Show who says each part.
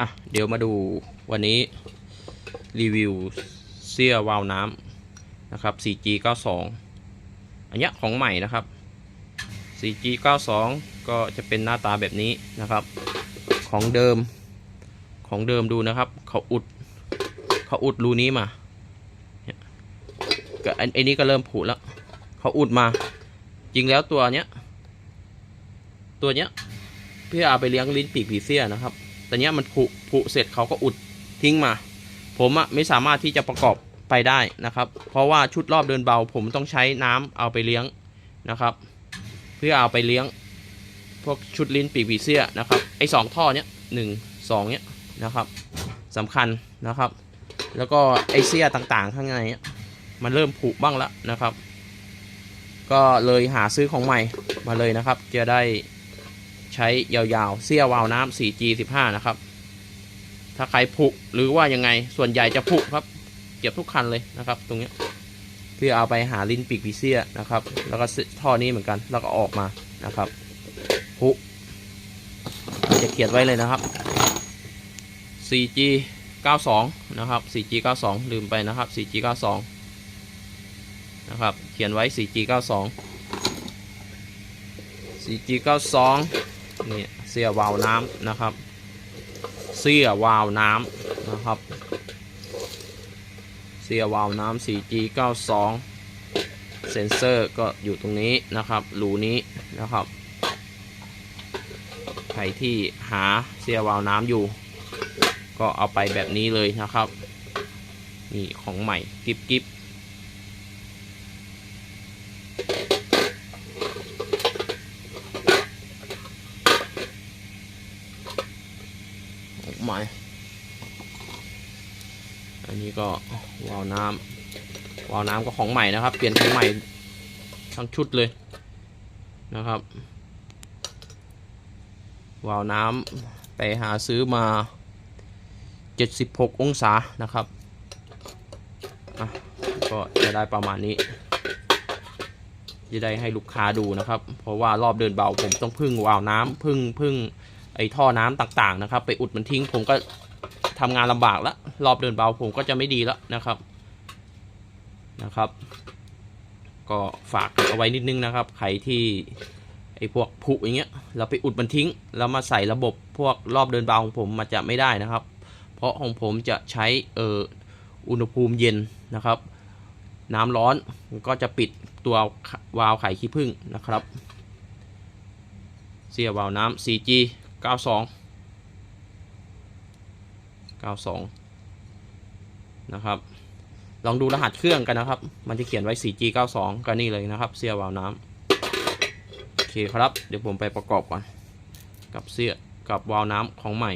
Speaker 1: อะเดี๋ยวมาดูวันนี้รีวิวเสื้อวาวน้ำนะครับ 4G 92 อันนี้ของใหม่นะครับ 4G 92 ก็จะเป็นหน้าตาแบบนี้นะครับ ของเดิมของเดิมดูนะครับ เขาอุดเขาอุดรูนี้มาเนี่ยก็อันไอ้นี้ก็เริ่มผุแล้วเขาอุดมา จริงแล้วตัวเนี้ย ตัวเนี้ยเพื่อเอาไปเลี้ยงลิ้นปีกผีเสื้อนะครับ แต่เนี้ยมันผุผุเสร็จเขาก็อุดทิ้งมา ผมอะไม่สามารถที่จะประกอบไปได้นะครับ เพราะว่าชุดรอบเดินเบา ผมต้องใช้น้ำเอาไปเลี้ยงนะครับ เพื่อเอาไปเลี้ยง พวกชุดลิ้นปีกผีเสื้อนะครับไอ้สองท่อเนี้ยหนึ่งสองเนี้ยนะครับสำคัญนะครับ แล้วก็ไอเสียต่างๆข้างในเนี้ยมันเริ่มผุบ้างแล้วนะครับ ก็เลยหาซื้อของใหม่มาเลยนะครับจะได้ ใช้ยาวๆ เสี้ยวาล์วน้ำ 4G 15 นะครับ ถ้าใครผุหรือว่ายังไงส่วนใหญ่จะผุครับ เก็บทุกคันเลยนะครับ ตรงนี้เพื่อเอาไปหาลิ้นปีกผีเสื้อนะครับ แล้วก็ท่อนี้เหมือนกันแล้วก็ออกมานะครับผุจะเขียนไว้เลยนะครับ 4G 92 นะครับ 4G 92 ลืมไปนะครับ 4G 92 นะครับ เขียนไว้ 4G 92 4G 92 นี่เสียวาวน้ำนะครับ เสียวาวน้ำนะครับ เสียวาวน้ำ 4G 92 เซนเซอร์ก็อยู่ตรงนี้นะครับรูนี้นะครับใครที่หาเสียวาวน้ำอยู่ ก็เอาไปแบบนี้เลยนะครับ นี่ของใหม่กิบกิบ ของใหม่อันนี้ก็วาล์วน้ำวาล์วน้ำก็ของใหม่นะครับ เปลี่ยนของใหม่ทั้งชุดเลยนะครับวาล์วน้ำไปหาซื้อมา 76 องศานะครับอะก็จะได้ประมาณนี้ จะได้ให้ลูกค้าดูนะครับ เพราะว่ารอบเดินเบาผมต้องพึ่งวาล์วน้ำพึ่งพึ่ง ไอ้ท่อน้ำต่างๆนะครับ ไปอุดมันทิ้งผมก็ทำงานลำบากแล้วรอบเดินเบาผมก็จะไม่ดีแล้วนะครับนะครับ ก็ฝากเอาไว้นิดนึงนะครับใครที่ไอ้พวกผุอย่างเงี้ยเราไปอุดมันทิ้งแล้วมาใส่ระบบพวกรอบเดินเบาของผมมันจะไม่ได้นะครับ เพราะของผมจะใช้เอ่ออุณหภูมิเย็นนะครับ น้ำร้อนก็จะปิดตัววาล์วไข่ขี้ผึ้งนะครับ เสียวาล์วน้ำ 4G 92 92นะครับ ลองดูรหัสเครื่องกันนะครับ มันจะเขียนไว้ 4G 92ก็นี่เลยนะครับ เสียวาล์วน้ำโอเคครับ เดี๋ยวผมไปประกอบก่อน กับเสียกับวาล์วน้ำของใหม่